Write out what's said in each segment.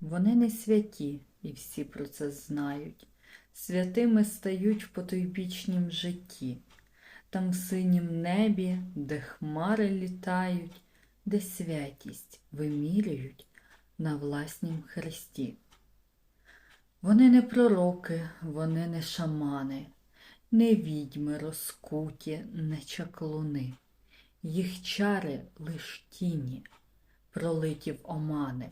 Вони не святі, і всі про це знають. Святими стають в потойбічнім житті, там в синім небі, де хмари літають, де святість вимірюють на власнім хресті. Вони не пророки, вони не шамани, не відьми розкуті, не чаклуни. Їх чари лиш тіні, пролиті в омани,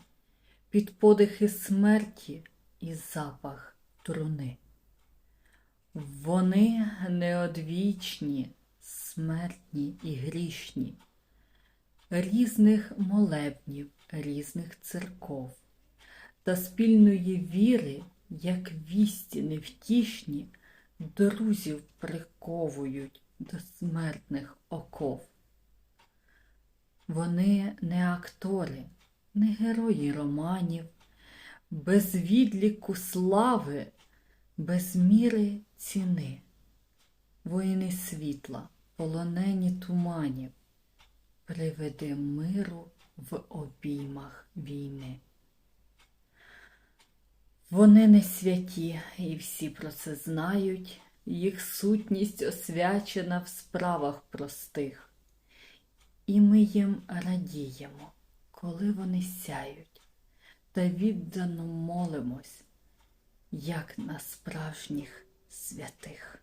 під подихи смерті і запах труни. Вони неодвічні, смертні і грішні, різних молебнів, різних церков, та спільної віри, як вісті невтішні, друзів приковують до смертних оков. Вони не актори, не герої романів, без відліку слави, без міри ціни, воїни світла, полонені туманів, приведи миру в обіймах війни. Вони не святі, і всі про це знають, їх сутність освячена в справах простих. І ми їм радіємо, коли вони сяють, та віддано молимось, як на справжніх святих.